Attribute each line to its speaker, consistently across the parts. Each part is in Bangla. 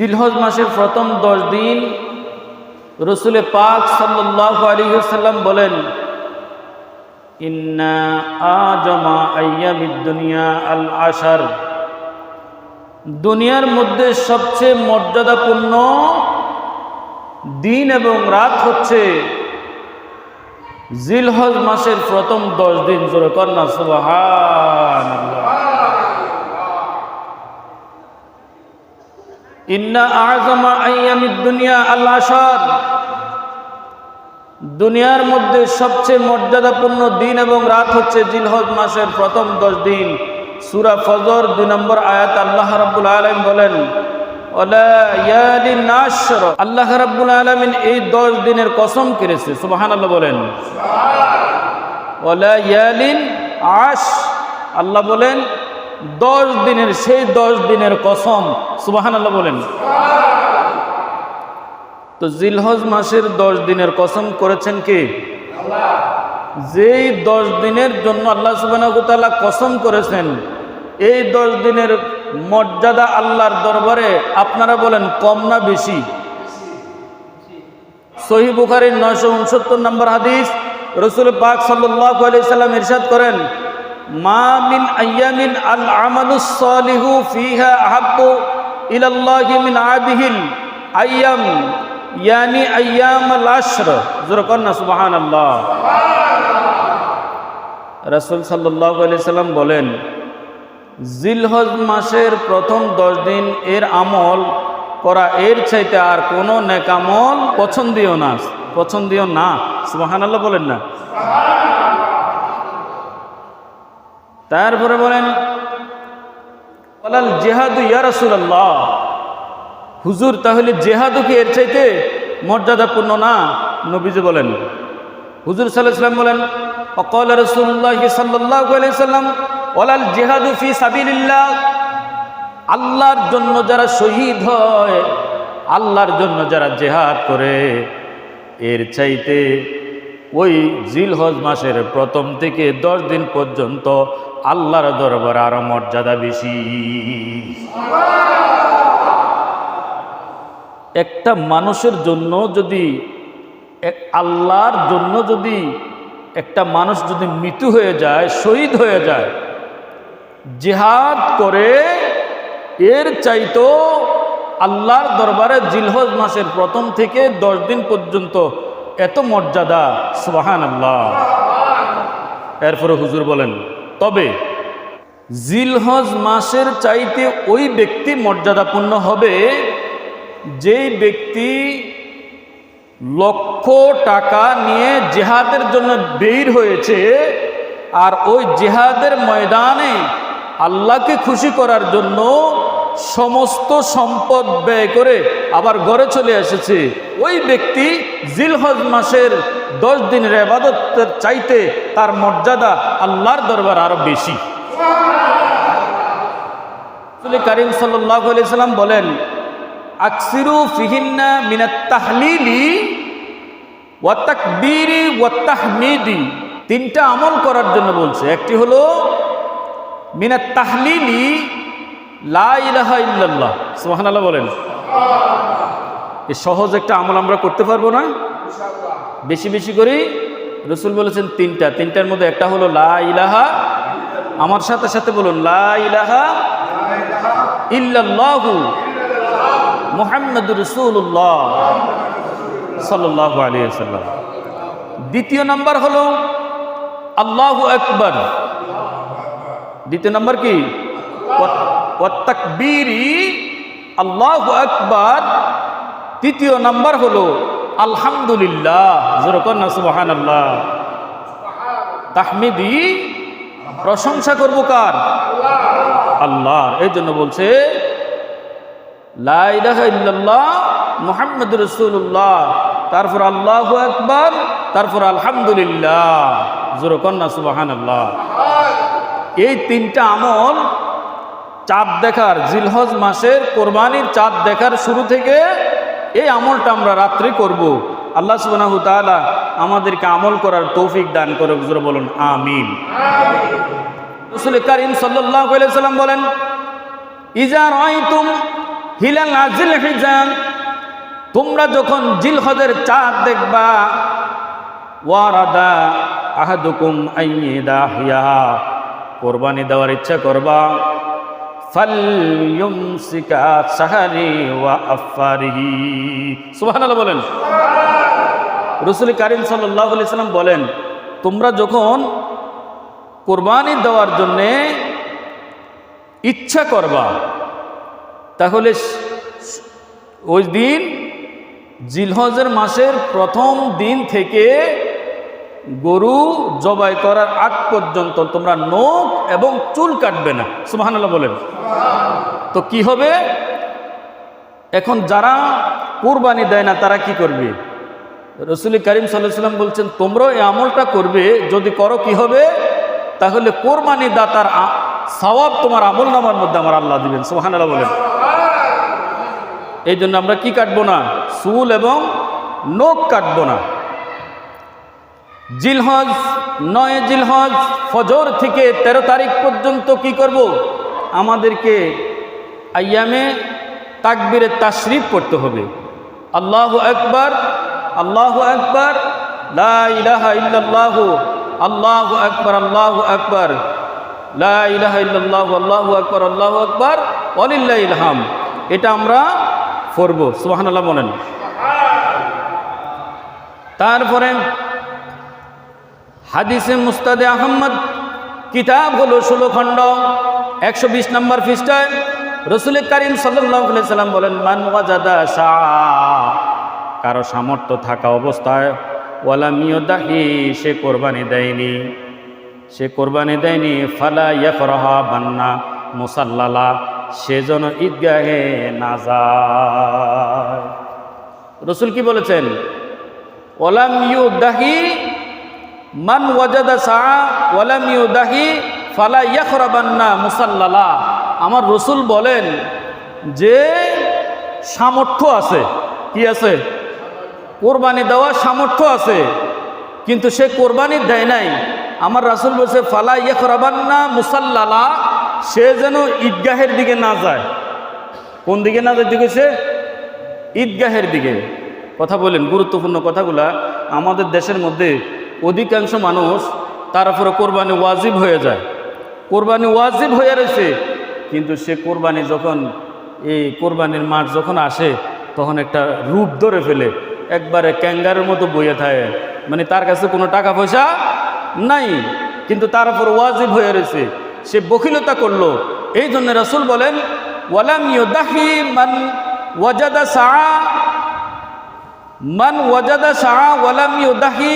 Speaker 1: জিলহজ মাসের প্রথম দশ দিন রসুলে পাক সাল্লাহ বলেন, ইন্না আজমা আয়ামিদ দুনিয়া আল আশার। দুনিয়ার মধ্যে সবচেয়ে মর্যাদাপূর্ণ দিন এবং রাত হচ্ছে জিলহজ মাসের প্রথম দশ দিন। জোরে কন্যা সুবাহান ইন্না আজমা আয়ামিদ দুনিয়া আল দুনিয়ার মধ্যে সবচেয়ে মর্যাদাপূর্ণ দিন এবং রাত হচ্ছে জিলহজ মাসের প্রথম দশ দিন। সুরা ফজর দুই নম্বর আয়াত আল্লাহ রাব্বুল আলম বলেন আল্লাহ রাব্বুল আলমিন এই দশ দিনের কসম কেড়েছে সুবাহান আল্লাহ বলেন ওলা ইয়ালিন আশ আল্লাহ বলেন দশ দিনের, সেই দশ দিনের কসম সুবাহান আল্লাহ বলেন। তো জিলহজ মাসের দশ দিনের কসম করেছেন কি? যেই দশ দিনের জন্য আল্লাহ সুবাহ কসম করেছেন, এই দশ দিনের মর্যাদা আল্লাহর দরবারে আপনারা বলেন কম না বেশি? সহি বুখারির নয়শো উনসত্তর নম্বর হাদিস, রসুল পাক সাল্লাহ আলি সাল্লাম ইরশাদ করেন মা মিন আয়ামিন আল ফিহা মিন ইয়ানি সাল্লাম বলেন, জিলহজ মাসের প্রথম দশ দিন এর আমল করা এর চাইতে আর কোনো নেকামল পছন্দীয় না পছন্দীয় না। সুবাহান আল্লাহ বলেন না। তারপরে বলেন বলাল জেহাদু ইয়া রাসূলুল্লাহ। হুজুর, তাহলে জেহাদু কি এর চাইতে মর্যাদাপূর্ণ না? নবীজি বলেন। হুজুর সাল্লাহ সাল্লাম বলেন, অকল রসুল্লাহ সাল্লাহ সাল্লাম ওলাল জেহাদু ফি সাবিল্লাহ আল্লাহর জন্য যারা শহীদ হয়, আল্লাহর জন্য যারা জেহাদ করে, এর চাইতে ওই জিলহজ মাসের প্রথম থেকে দশ দিন পর্যন্ত আল্লাহর দরবার আরও মর্যাদা বেশি। একটা মানুষের জন্য যদি আল্লাহর জন্য যদি একটা মানুষ যদি মৃত্যু হয়ে যায়, শহীদ হয়ে যায়, জেহাদ করে, এর চাইতো আল্লাহর দরবারে জিলহজ মাসের প্রথম থেকে দশ দিন পর্যন্ত এত মর্যাদা সুবাহান আল্লাহ এরপরে হুজুর বলেন, তবে জিলহজ মাসের চাইতে ওই ব্যক্তি মর্যাদাপূর্ণ হবে যেই ব্যক্তি লক্ষ টাকা নিয়ে জেহাদের জন্য বের হয়েছে আর ওই জেহাদের ময়দানে আল্লাহকে খুশি করার জন্য সমস্ত সম্পদ ব্যয় করে আবার ঘরে চলে এসেছে। ওই ব্যক্তি জিলহজ মাসের দশ দিনের আবাদতের চাইতে তার মর্যাদা আল্লাহর দরবার আরও বেশি। করিম সাল্লাম বলেন, আকসিরু ফিহিন্না মিনাত তাহলিলি ওয়া তাকবীরি ওয়া তাহমিদি। তিনটা আমল করার জন্য বলছে। একটি হলো, মিনাত তাহলিলি লা ইলাহা ইল্লাল্লাহ, সুবহানাল্লাহ বলেন। এই সহজ একটা আমল আমরা করতে পারব না। বেশি বেশি করে রসুল বলেছেন তিনটা। তিনটার মধ্যে একটা হলো লা ইলাহা, আমার সাথে সাথে বলুন, লা ইলাহা ইল্লাল্লাহু মুহাম্মাদুর রাসূলুল্লাহ সাল্লাল্লাহু আলাইহি ওয়াসাল্লাম। দ্বিতীয় নাম্বার হলো আল্লাহু আকবার। দ্বিতীয় নাম্বার কি? তাকবীরি, আল্লাহু আকবার। তৃতীয় নাম্বার হলো, আলহামদুলিল্লাহ। যেরকম না, সুবহানাল্লাহ। তাহমিদি, প্রশংসা করব কার? আল্লাহর। এই জন্য বলছে ইল্লাল্লাহ রসুল্লাহ তারপর আল্লাহ আকবার, তারপর আলহামদুলিল্লাহ। যেরকম না, সুবহানাল্লাহ। এই তিনটা আমল চাঁদ দেখার, জিলহজ মাসের কোরবানির চাঁদ দেখার শুরু থেকে এই আমলটা আমরা রাত্রি করব। আল্লাহ সুবহানাহু তাআলা আমাদেরকে আমল করার তৌফিক দান করে হুজুর বলুন, আমিন। রাসূল কারীম সাল্লাম বলেন, ইজা তোমরা যখন জিলহদের চাঁদ দেখবা, ওয়ারাদা আহাদুকুম কোরবানি দেওয়ার ইচ্ছা করবা। ওয়া বলেন। রসুল কারিম সাল্লাম বলেন, তোমরা যখন কোরবানি দেওয়ার জন্যে ইচ্ছা করবা, তাহলে ওই দিন জিলহজের মাসের প্রথম দিন থেকে গরু জবাই করার আগ পর্যন্ত তোমরা নখ এবং চুল কাটবে না। সুবহানাল্লাহ বলেন। তো কি হবে? এখন যারা কোরবানি দেয় না তারা কি করবে? রসুল করিম সাল্লাহ সাল্লাম বলছেন তোমরাও এই আমলটা করবে যদি করো কি হবে? তাহলে কোরবানি দাতার সওয়াব তোমার আমল নামার মধ্যে আমার আল্লাহ দিবেন। সুবহানাল্লাহ বলেন। এই জন্য আমরা কি কাটবো না? চুল এবং নখ কাটবো না। জিলহজ, নয় জিলহজ, ফজর থেকে ১৩ তারিখ পর্যন্ত কি করব? আমাদেরকে আয়ামে তাকবিরে তাশরিফ করতে হবে। আল্লাহ আকবার আল্লাহ আকবার, লা ইলাহা ইল্লাল্লাহ, আল্লাহ আকবার আল্লাহ আকবার, লা ইলাহা ইল্লাল্লাহ, আল্লাহু আকবার আল্লাহু আকবার ওয়ালিল্লাহিল ইলহাম এটা আমরা পড়ব, সুবহানাল্লাহ বলেন। তারপরে হাদিসে মুস্তাদে আহম্মদ কিতাব হলো ষোলো খণ্ড, একশো বিশ নম্বর পৃষ্ঠায় রসুল করিম সাল্লাম বলেন, মান ওয়াজাদা কারও সামর্থ্য থাকা অবস্থায় ওয়ালামিয়দাহি সে কোরবানি দেয়নি, সে কোরবানি দেয়নি, ফালা ইয়াকরাহা বান্না মুসাল্লালা, সে যেন ঈদগাহে না যায়। রসুল কি বলেছেন? ওলাম ইউ দাহি মান ওয়াজাদা সা ওয়ালাম ইউ দাহি ফালা ইয়াখরাবান্না মুসাল্লালা। আমার রসুল বলেন যে সামর্থ্য আছে, কি আছে? কোরবানি দেওয়ার সামর্থ্য আছে, কিন্তু সে কোরবানি দেয় নাই। আমার রাসুল বলছে, ফালা ইয়াখরাবান্না মুসাল্লালা, সে যেন ঈদগাহের দিকে না যায়। কোন দিকে না যেতে গেছে ঈদগাহের দিকে। কথা বলেন, গুরুত্বপূর্ণ কথাগুলা। আমাদের দেশের মধ্যে অধিকাংশ মানুষ তার উপরে কোরবানি ওয়াজিব হয়ে যায়। কোরবানি ওয়াজিব হয়ে রয়েছে, কিন্তু সে কোরবানি যখন, এই কোরবানির মাঠ যখন আসে, তখন একটা রূপ ধরে ফেলে, একবারে ক্যাঙ্গারের মতো বইয়ে থাকে। মানে তার কাছে কোনো টাকা পয়সা নাই, কিন্তু তার উপর ওয়াজিব হয়ে রয়েছে। সে বখিলতা করল। এই জন্য রাসুল বলেন, ওয়ালাম ইউদাহি মান ওয়াজাদা সা মান ওয়াজাদা শাহ ওয়ালাম ইউদাহি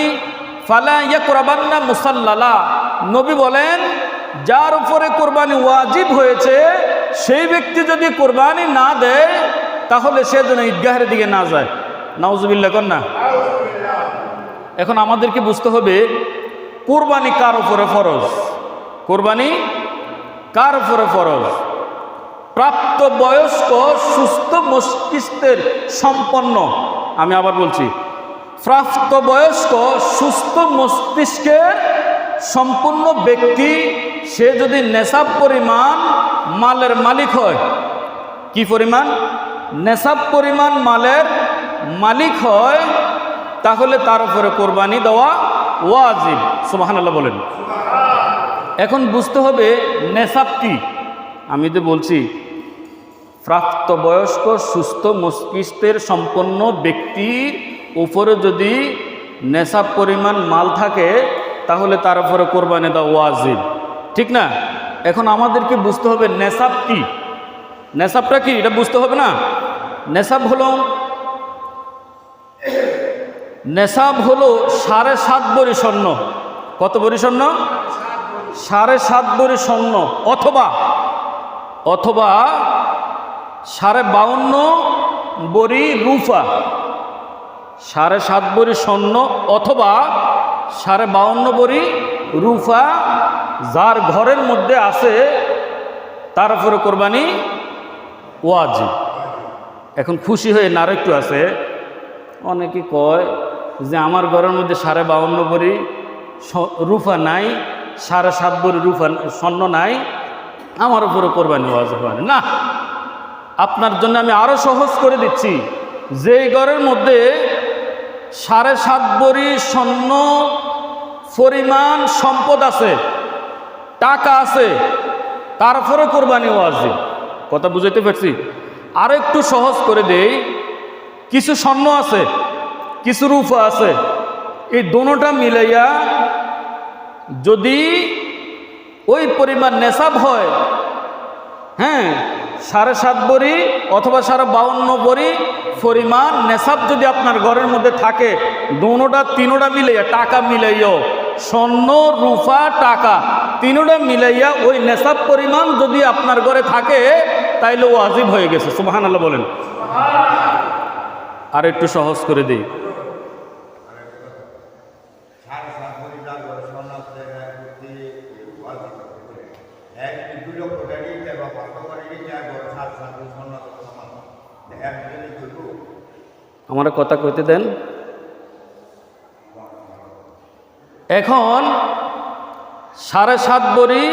Speaker 1: ফালা ইয়াকরাবান্না মুসাল্লালা। নবী বলেন, যার উপরে কোরবানি ওয়াজিব হয়েছে, সেই ব্যক্তি যদি কোরবানি না দেয়, তাহলে সে যেন ঈদগাহের দিকে না যায়। নাউজুবিল্লা না। এখন আমাদেরকে বুঝতে হবে, কোরবানি কার উপরে ফরজ? কোরবানি কার উপরে ফরজ? প্রাপ্ত বয়স্ক সুস্থ মস্তিষ্কের সম্পন্ন। আমি আবার বলছি প্রাপ্ত বয়স্ক সুস্থ মস্তিষ্কের সম্পূর্ণ ব্যক্তি, সে যদি নেশাব পরিমাণ মালের মালিক হয়, কি পরিমাণ? নেশাব পরিমাণ মালের মালিক হয়, তাহলে তার উপরে কোরবানি দেওয়া ওয়াজিব। সুবহানাল্লাহ বলেন। এখন বুঝতে হবে নেশাব কি? আমি তো বলছি প্রাপ্তবয়স্ক সুস্থ মস্তিষ্কের সম্পন্ন ব্যক্তির উপরে যদি নেশাব পরিমাণ মাল থাকে, তাহলে তার উপরে কোরবানি দেওয়া ওয়াজিব। ঠিক না? এখন আমাদেরকে বুঝতে হবে নেশাব কি? নেশাবটা কি? এটা বুঝতে হবে না? নেশাব হলো নেশাব হলো সাড়ে সাত বড়ি স্বর্ণ। কত বড়ি স্বর্ণ? সাড়ে সাত বড়ি স্বর্ণ। অথবা অথবা সাড়ে বাউন্ন বড়ি রুফা। সাড়ে সাত বড়ি স্বর্ণ অথবা সাড়ে বাউন্ন বড়ি রুফা যার ঘরের মধ্যে আছে, তার উপরে কোরবানি ওয়াজিব এখন খুশি হয়ে নার একটু আছে, অনেকে কয় যে আমার ঘরের মধ্যে সাড়ে বাউন্ন বড়ি রুফা নাই, সাড়ে সাত বড়ি রুফা স্বর্ণ নাই, আমার উপরে কোরবানি ওয়াজিব হয় না। না, আপনার জন্য আমি আরও সহজ করে দিচ্ছি, যেই ঘরের মধ্যে সাড়ে সাত বড়ি স্বর্ণ পরিমাণ সম্পদ আছে, টাকা আছে তারপরে কোরবানি ওয়াজি কথা বুঝাইতে পারছি? আর একটু সহজ করে দেই, কিছু স্বর্ণ আছে, কিছু রূপা আছে, এই দোনোটা মিলাইয়া যদি ওই পরিমাণ নেশাব হয় হ্যাঁ সাড়ে সাত বড়ি অথবা সাড়ে বাউন্ন বড়ি পরিমাণ নেশাব যদি আপনার ঘরের মধ্যে থাকে দোনোটা তিনোটা মিলাইয়া টাকা মিলাইও। স্বর্ণ, রূপা, টাকা, তিনোটা মিলাইয়া ওই নেশাব পরিমাণ যদি আপনার ঘরে থাকে, তাইলে ও আজিব হয়ে গেছে। সুবাহান আল্লাহ বলেন। আর একটু সহজ করে দিই
Speaker 2: সাড়ে সাত কোটি টাকা সোনাতে একটি এক দুই লক্ষ টাকা দিতে বা পাঁচশো করে দিতে এক বড় সাত সাত সোনা সমান একজনই করব
Speaker 1: আমার কথা কইতে দেন। এখন সাড়ে সাত বড়ি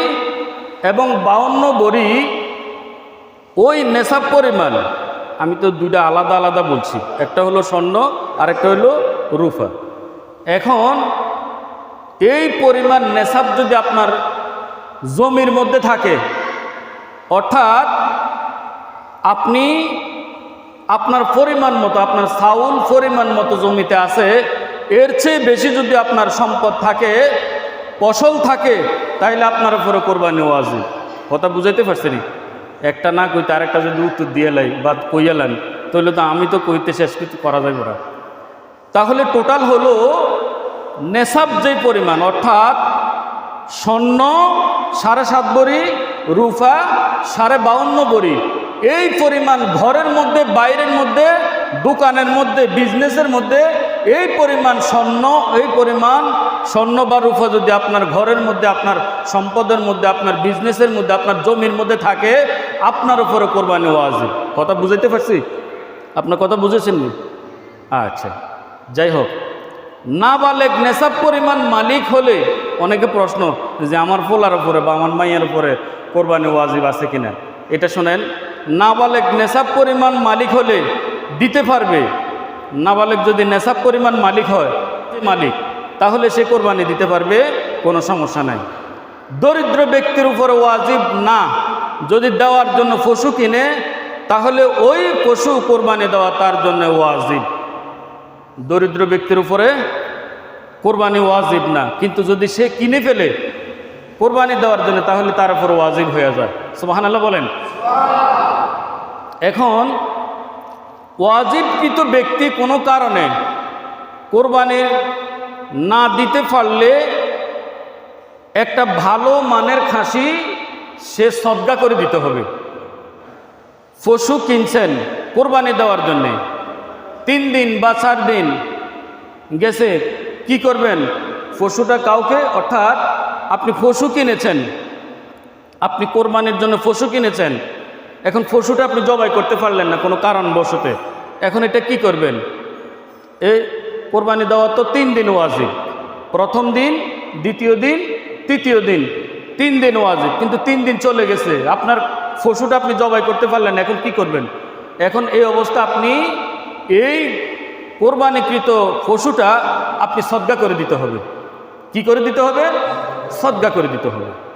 Speaker 1: এবং বাউন্ন বড়ি ওই নেশাব পরিমাণ। আমি তো দুইটা আলাদা আলাদা বলছি। একটা হলো স্বর্ণ আর একটা হলো রুফা এখন এই পরিমাণ নেশাব যদি আপনার জমির মধ্যে থাকে, অর্থাৎ আপনি আপনার পরিমাণ মতো, আপনার চাউল পরিমাণ মতো জমিতে আছে, এর চেয়ে বেশি যদি আপনার সম্পদ থাকে, ফসল থাকে, তাইলে আপনার উপরে কোরবানি ওয়াজি কথা বুঝাইতে পারছেনি একটা না কইতে আরেকটা যদি উত্তর দিয়ে লাই বা কইয়া কইয়ালেন তাহলে তো আমি তো কইতে শেষ কিছু করা যাবে না। তাহলে টোটাল হলো নেশাব যে পরিমাণ, অর্থাৎ স্বর্ণ সাড়ে সাত বড়ি, রুফা সাড়ে বাউন্ন বড়ি এই পরিমাণ ঘরের মধ্যে, বাইরের মধ্যে, দোকানের মধ্যে বিজনেসের মধ্যে, এই পরিমাণ স্বর্ণ, এই পরিমাণ স্বর্ণ বা রূপা যদি আপনার ঘরের মধ্যে, আপনার সম্পদের মধ্যে, আপনার বিজনেসের মধ্যে, আপনার জমির মধ্যে থাকে, আপনার উপরে কোরবানি ওয়াজি। কথা বুঝাইতে পারছি? আপনার কথা বুঝেছেন? আচ্ছা যাই হোক। না বালেক নেশাব পরিমাণ মালিক হলে অনেকে প্রশ্ন যে আমার ফোলার উপরে বা আমার মাইয়ের উপরে কোরবানি ওয়াজিব আছে কিনা? এটা শোনেন। নাবালেক নেশাব পরিমাণ মালিক হলে দিতে পারবে। নাবালেক যদি নেশাব পরিমাণ মালিক হয় মালিক, তাহলে সে কোরবানি দিতে পারবে, কোনো সমস্যা নাই। দরিদ্র ব্যক্তির উপরে ওয়াজিব না। যদি দেওয়ার জন্য পশু কিনে, তাহলে ওই পশু কোরবানি দেওয়া তার জন্য ওয়াজিব। দরিদ্র ব্যক্তির উপরে কোরবানি ওয়াজিব না। কিন্তু যদি সে কিনে ফেলে, কোরবানি দেওয়ার জন্য, তাহলে তার উপর ওয়াজিব হয়ে যায়। সুবাহান আল্লাহ বলেন। এখন ওয়াজিবকৃত ব্যক্তি কোনো কারণে কোরবানি না দিতে পারলে একটা ভালো মানের খাসি সে সদ্গা করে দিতে হবে। পশু কিনছেন কোরবানি দেওয়ার জন্যে। তিন দিন বা চার দিন গেছে, কি করবেন? পশুটা কাউকে, অর্থাৎ আপনি পশু কিনেছেন আপনি কোরবানির জন্য পশু কিনেছেন। এখন পশুটা আপনি জবাই করতে পারলেন না কোনো কারণবশতে। এখন এটা কি করবেন? এই কোরবানি দেওয়া তো তিন দিন ওয়াজিব। প্রথম দিন, দ্বিতীয় দিন, তৃতীয় দিন, তিন দিন ওয়াজিব। কিন্তু তিন দিন চলে গেছে। আপনার পশুটা আপনি জবাই করতে পারলেন এখন কি করবেন? এখন এই অবস্থা আপনি এই কোরবানিকৃত পশুটা আপনি সদ্গা করে দিতে হবে। কি করে দিতে হবে? সদ্গা করে দিতে হবে।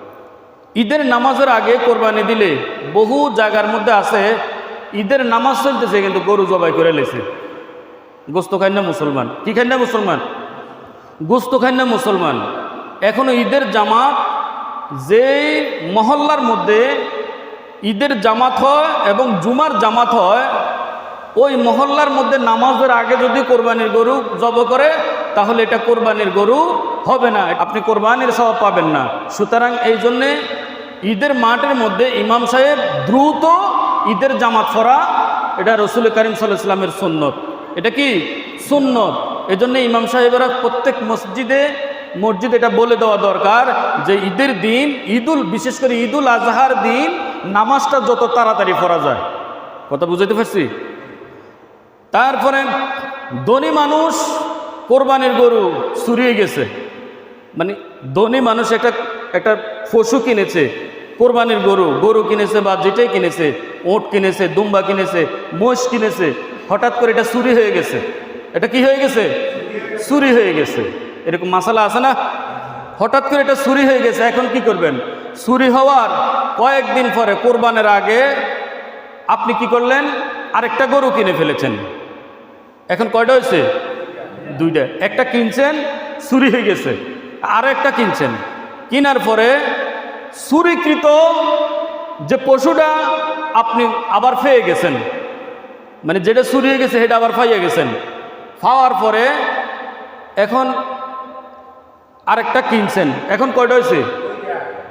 Speaker 1: ঈদের নামাজের আগে কোরবানি দিলে বহু জায়গার মধ্যে আছে, ঈদের নামাজ চলতেছে কিন্তু গরু জবাই করে লেছে। গোস্ত খাই না মুসলমান? কি খাই না মুসলমান? গোস্ত খাই না মুসলমান? এখনও ঈদের জামাত যে মহল্লার মধ্যে ঈদের জামাত হয় এবং জুমার জামাত হয়, ওই মহল্লার মধ্যে নামাজের আগে যদি কোরবানির গরু জব করে, তাহলে এটা কোরবানির গরু হবে না। আপনি কোরবানির স্বভাব পাবেন না। সুতরাং এই জন্যে ঈদের মাঠের মধ্যে ইমাম সাহেব দ্রুত ঈদের জামাত ফরা এটা রসুল করিম সাল্লাহ ইসলামের সুন্নত। এটা কি? সুন্নত। জন্য ইমাম সাহেবেরা প্রত্যেক মসজিদে, মসজিদ এটা বলে দেওয়া দরকার যে ঈদের দিন, ঈদুল, বিশেষ করে ঈদুল আজহার দিন নামাজটা যত তাড়াতাড়ি পড়া যায়। কথা বুঝাইতে পারছি? তারপরে ধনী মানুষ কোরবানির গরু চুরিয়ে গেছে। মানে ধনী মানুষ একটা একটা পশু কিনেছে। কোরবানির গরু গরু কিনেছে বা যেটাই কিনেছে, ওট কিনেছে, দুম্বা কিনেছে, মোষ কিনেছে, হঠাৎ করে এটা চুরি হয়ে গেছে। এটা কি হয়ে গেছে? চুরি হয়ে গেছে। এরকম মশালা আছে না? হঠাৎ করে এটা চুরি হয়ে গেছে, এখন কি করবেন? চুরি হওয়ার কয়েকদিন পরে, কোরবানের আগে আপনি কি করলেন? আরেকটা গরু কিনে ফেলেছেন। এখন কয়টা হয়েছে? দুইটা। একটা কিনছেন, চুরি হয়ে গেছে। আর একটা কিনছেন। কেনার পরে চুরিকৃত যে পশুটা আপনি আবার পেয়ে গেছেন। মানে যেটা চুরি হয়ে গেছে, সেটা আবার পাইয়ে গেছেন। পাওয়ার পরে এখন আরেকটা কিনছেন। এখন কয়টা হয়েছে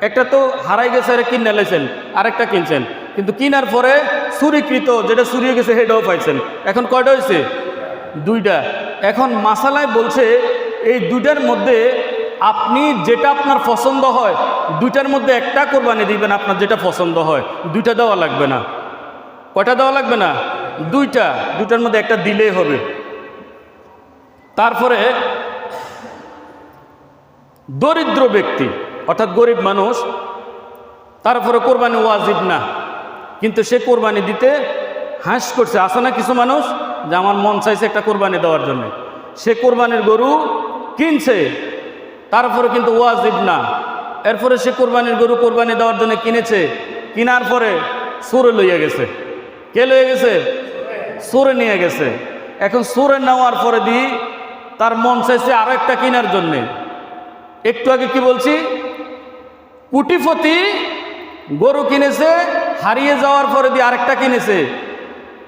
Speaker 1: একটা তো হারাই গেছে আর কিনে লেছেন আরেকটা কিনছেন। কিন্তু কিনার পরে চুরিকৃত যেটা চুরি হয়ে গেছে, সেটাও পাইছেন। এখন কয়টা হয়েছে দুইটা। এখন মাসালায় বলছে, এই দুইটার মধ্যে আপনি যেটা আপনার পছন্দ হয়, দুইটার মধ্যে একটা কোরবানি দিবেন আপনার যেটা পছন্দ হয়, দুইটা দেওয়া লাগবে না। কয়টা দেওয়া লাগবে না? দুইটা, দুইটার মধ্যে একটা দিলেই হবে। তারপরে, দরিদ্র ব্যক্তি, অর্থাৎ গরিব মানুষ, তারপরে কোরবানি ওয়াজিব না। কিন্তু সে কোরবানি দিতে হাঁস করছে। আসে না কিছু মানুষ? যে আমার মন চাইছে একটা কোরবানি দেওয়ার জন্য। সে কোরবানির গরু কিনছে তারপরে কিন্তু ওয়াজিব না। এরপরে সে কোরবানির গরু কোরবানি দেওয়ার জন্য কিনেছে। কেনার পরে সুরে লইয়া গেছে। কে লইয়া গেছে? সুরে নিয়ে গেছে। এখন সুরে নেওয়ার পরে দি তার মন চাইছে আরও একটা কেনার জন্যে। একটু আগে কি বলছি? কুটিপতি গরু কিনেছে, হারিয়ে যাওয়ার পরে দিয়ে আরেকটা কিনেছে।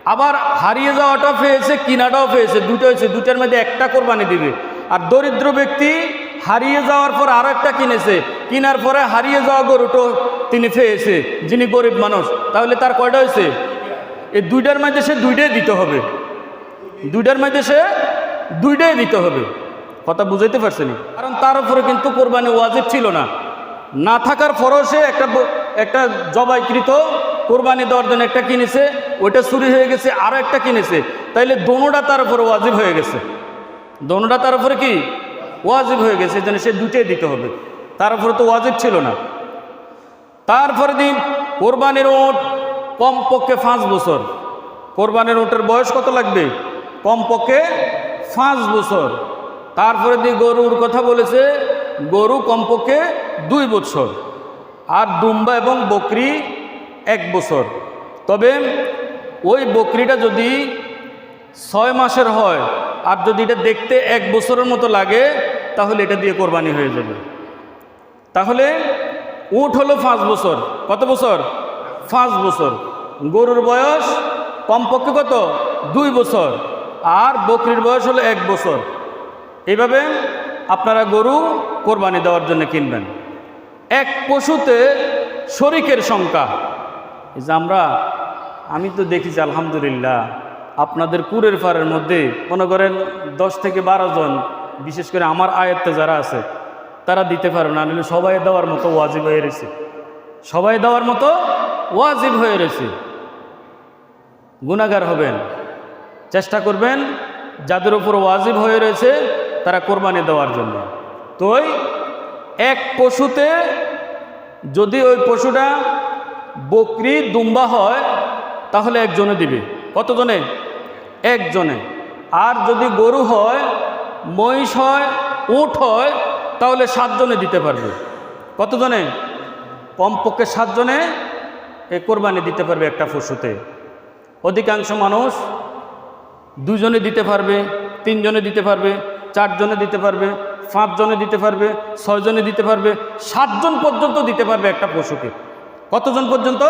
Speaker 1: আবার হারিয়ে যাওয়াটাও পেয়েছে, কিনাটাও পেয়েছে। দুটো হয়েছে, দুটার মধ্যে একটা কোরবানি দিবে। আর দরিদ্র ব্যক্তি হারিয়ে যাওয়ার পর আরও একটা কিনেছে। কিনার পরে হারিয়ে যাওয়া গরুটো তিনি পেয়েছে যিনি গরিব মানুষ। তাহলে তার কয়টা হয়েছে? এই দুইটার মধ্যে সে দুইটাই দিতে হবে। দুইটার মধ্যে সে দুইটাই দিতে হবে। কথা বুঝাইতে পারছেনি? কারণ তার উপরে কিন্তু কোরবানি ওয়াজিব ছিল না। না থাকার পরেও সে একটা একটা জবাইকৃত কোরবানি দেওয়ার জন্য একটা কিনেছে, ওইটা চুরি হয়ে গেছে আরও একটা কিনেছে। তাইলে দোনোটা তার উপরে ওয়াজিব হয়ে গেছে। দোনোটা তার উপরে কি? ওয়াজিব হয়ে গেছে জন্য সে দুটোই দিতে হবে। তার উপরে তো ওয়াজিব ছিল না। তারপরে দিন, কোরবানির ওট কমপক্ষে পাঁচ বছর। কোরবানির ওটের বয়স কত লাগবে? কমপক্ষে পাঁচ বছর। তারপরে দিয়ে গরুর কথা বলেছে, গরু কমপক্ষে দুই বছর আর দুম্বা এবং বকরি এক বছর। তবে ওই বকরিটা যদি ছয় মাসের হয় আর যদি এটা দেখতে এক বছরের মতো লাগে, তাহলে এটা দিয়ে কোরবানি হয়ে যাবে। তাহলে উট হলো পাঁচ বছর। কত বছর? পাঁচ বছর। গরুর বয়স কমপক্ষে কত? দুই বছর। আর বকরির বয়স হলো এক বছর। এইভাবে আপনারা গরু কোরবানি দেওয়ার জন্য কিনবেন। এক পশুতে শরিকের সংখ্যা। এই যে আমরা, আমি তো দেখেছি আলহামদুলিল্লাহ আপনাদের কুরের ফারের মধ্যে, মনে করেন দশ থেকে বারো জন, বিশেষ করে আমার আয়ত্তে যারা আছে, তারা দিতে পারে না নিলে সবাই দেওয়ার মতো ওয়াজিব হয়ে রয়েছে। সবাই দেওয়ার মতো ওয়াজিব হয়ে রয়েছে। গুণাগার হবেন। চেষ্টা করবেন, যাদের উপর ওয়াজিব হয়ে রয়েছে, তারা কোরবানি দেওয়ার জন্য। তো ওই এক পশুতে, যদি ওই পশুটা বকরি, দুম্বা হয়, তাহলে একজনে দিবে। কতজনে? একজনে। আর যদি গরু হয়, মহিষ হয়, উট হয়, তাহলে সাতজনে দিতে পারবে। কতজনে? কমপক্ষে সাতজনে এ কোরবানি দিতে পারবে একটা পশুতে। অধিকাংশ মানুষ দুজনে দিতে পারবে, তিনজনে দিতে পারবে, চারজনে দিতে পারবে, পাঁচজনে দিতে পারবে, ছয়জনে দিতে পারবে, সাতজন পর্যন্ত দিতে পারবে একটা পশুকে। কতজন পর্যন্ত?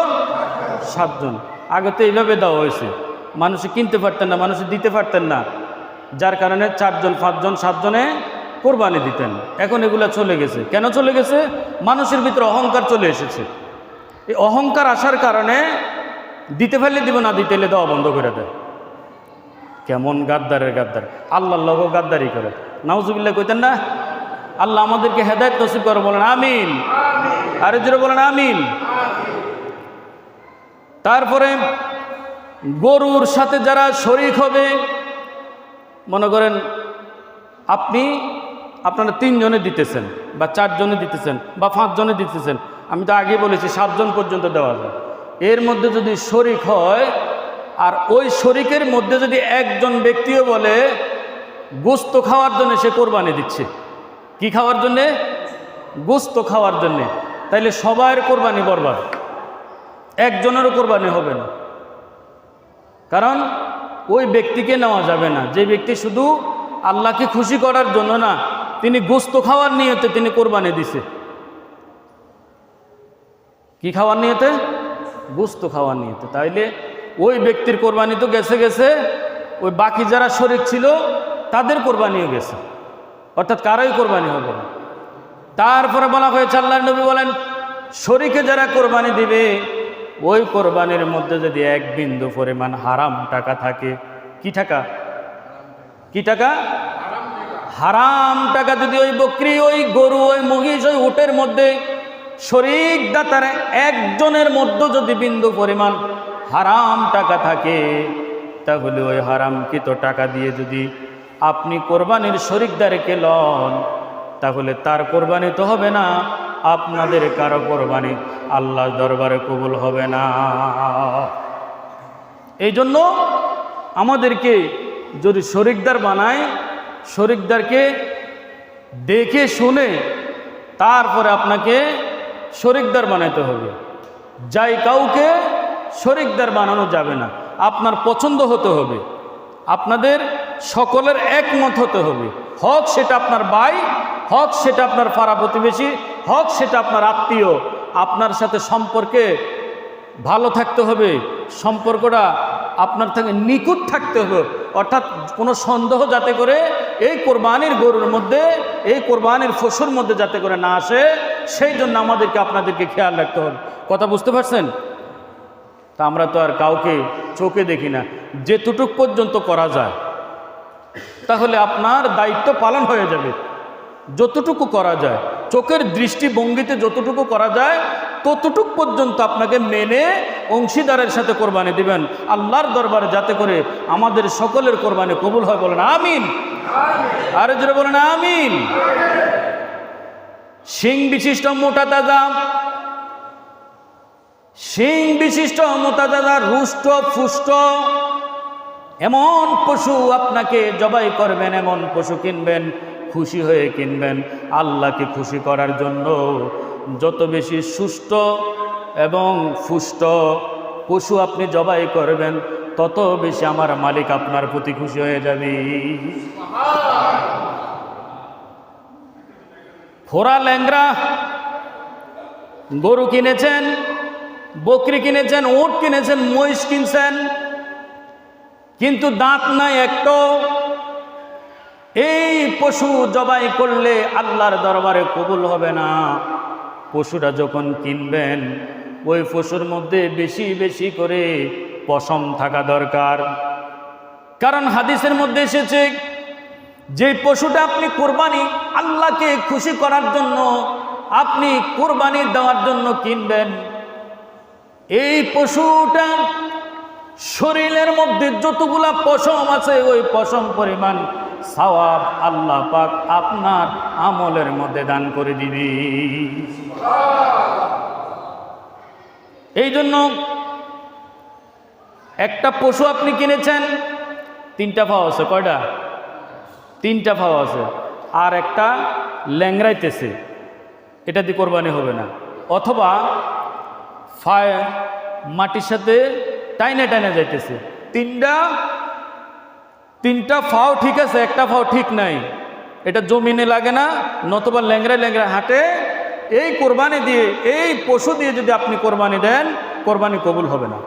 Speaker 1: সাতজন। আগে তো এইভাবে দেওয়া হয়েছে। মানুষে কিনতে পারতেন না, মানুষে দিতে পারতেন না। যার কারণে চারজন, পাঁচজন, সাতজনে কোরবানি দিতেন। এখন এগুলা চলে গেছে। কেন চলে গেছে? মানুষের ভিতরে অহংকার চলে এসেছে। এই অহংকার আসার কারণে দিতে ফেললে দিব, না দিতে এলে দেওয়া বন্ধ করে দেয়। কেমন গাদ্দারের গাদ্দার। আল্লাহর লোক গাদ্দারি করে। নাউজুবিল্লাহ কইতেন না, আল্লাহ আমাদেরকে হেদায়ত নসিব করে। বলেন, আমিন। আরে জোরে বলেন, আমিন। তারপরে গরুর সাথে যারা শরিক হবে, মনে করেন আপনি আপনারা তিনজনে দিতেছেন বা চারজনে দিতেছেন বা পাঁচজনে দিতেছেন, আমি তো আগে বলেছি সাতজন পর্যন্ত দেওয়া যায়। এর মধ্যে যদি শরিক হয়, আর ওই শরিকের মধ্যে যদি একজন ব্যক্তিও বলে, গোস্ত খাওয়ার জন্য সে কোরবানি দিচ্ছে। কি খাওয়ার জন্যে? গোস্ত খাওয়ার জন্যে। তাইলে সবার কোরবানি বরবাদ। একজনেরও কোরবানি হবে না। কারণ ওই ব্যক্তিকে নেওয়া যাবে না। যে ব্যক্তি শুধু আল্লাহকে খুশি করার জন্য না, তিনি গোস্ত খাওয়ার নিয়তে তিনি কোরবানি দিছে। কি খাওয়ার নিয়তে? গোস্ত খাওয়ার নিয়তে। তাইলে ওই ব্যক্তির কোরবানি তো গেছে গেছে, ওই বাকি যারা শরিক ছিল, তাদের কোরবানিও গেছে। অর্থাৎ কারাই কোরবানি হবে তারপরে বলা হয়েছে আল্লাহ নবী বলেন, শরিকে যারা কোরবানি দিবে ওই কোরবানির মধ্যে যদি এক বিন্দু পরিমাণ হারাম টাকা থাকে, কি টাকা? কি টাকা? হারাম টাকা যদি ওই বকরি, ওই গরু, ওই মহিষ, ওই উটের মধ্যে শরিক দাতার একজনের মধ্যে যদি বিন্দু পরিমাণ হারাম টাকা থাকে, তাহলে ওই হারামকৃত টাকা দিয়ে যদি আপনি কোরবানির শরিকদারকে লন, তাহলে তার কোরবানি তো হবে না। আপনাদের কারও কোরবানি আল্লাহ দরবারে কবুল হবে না। এই জন্য আমাদেরকে যদি শরিকদার বানায়, শরিকদারকে দেখে শুনে তারপরে আপনাকে শরিকদার বানাইতে হবে। যাই কাউকে শরিকদার বানানো যাবে না, আপনার পছন্দ হতে হবে। আপনাদের সকলের একমত হতে হবে। হক সেটা আপনার ভাই হক সেটা আপনার পাড়া প্রতিবেশী, হক সেটা আপনার আত্মীয়। আপনার সাথে সম্পর্কে ভালো থাকতে হবে, সম্পর্কটা আপনার থেকে নিখুঁত থাকতে হবে। অর্থাৎ কোনো সন্দেহ যাতে করে এই কোরবানির গরুর মধ্যে, এই কোরবানির ফসল মধ্যে যাতে করে না আসে, সেই জন্য আমাদেরকে আপনাদেরকে খেয়াল রাখতে হবে। কথা বুঝতে পারছেন? তা আমরা তো আর কাউকে চোখে দেখি না। যেটুটুক পর্যন্ত করা যায়, তাহলে আপনার দায়িত্ব পালন হয়ে যাবে। যতটুকু করা যায়, চোখের দৃষ্টিভঙ্গিতে যতটুকু করা যায়, ততটুক পর্যন্ত আপনাকে মেনে অংশীদারের সাথে কোরবানি দিবেন। আল্লাহর দরবারে যাতে করে আমাদের সকলের কোরবানি কবুল হয় বলেন, আমিন। আরে জোরে বলেন, আমিন। সিং বিশিষ্ট মোটা তাজা। সিং বিশিষ্ট মোটা তাজা, রুষ্ট ফুষ্ট এমন পশু আপনাকে জবাই করবেন, এমন পশু কিনবেন। খুশি হয়ে কিনবেন আল্লাহকে খুশি করার জন্য। যত বেশি সুস্থ এবং ফুষ্ট পশু আপনি জবাই করবেন, তত বেশি আমার মালিক আপনার প্রতি খুশি হয়ে যাবে। ফোরা ল্যাংরা গরু কিনেছেন, বকরি কিনেছেন উট কিনেছেন, মহিষ কিনছেন, কিন্তু দাঁত নাই একটো এই পশু জবাই করলে আল্লাহর দরবারে কবুল হবে না। পশুটা যখন কিনবেন, ওই পশুর মধ্যে বেশি বেশি করে পশম থাকা দরকার। কারণ হাদিসের মধ্যে এসেছে, যে পশুটা আপনি কোরবানি আল্লাহকে খুশি করার জন্য আপনি কোরবানি দেওয়ার জন্য কিনবেন, এই পশুটা শরীরের মধ্যে যতগুলা পশম আছে, ওই পশম পরিমাণ সওয়াব আল্লাহ পাক আপনার আমলের মধ্যে দান করে দিবি। এই জন্য একটা পশু আপনি কিনেছেন, তিনটা ফাও আছে, কয়টা? তিনটা ফাও আছে। আর একটা ল্যাংড়াইতেছে, এটা দিয়ে কোরবানি হবে না। অথবা ফায় মাটির সাথে টাইনে টাইনে যাইতেছে, তিনটা তিনটা ফাও ঠিক আছে, একটা ফাও ঠিক নাই। এটা জমিনে লাগে না, নতুবা ল্যাংরা ল্যাংরা হাঁটে। এই কোরবানি দিয়ে, এই পশু দিয়ে যদি আপনি কোরবানি দেন, কোরবানি কবুল হবে না।